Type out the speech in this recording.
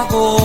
하고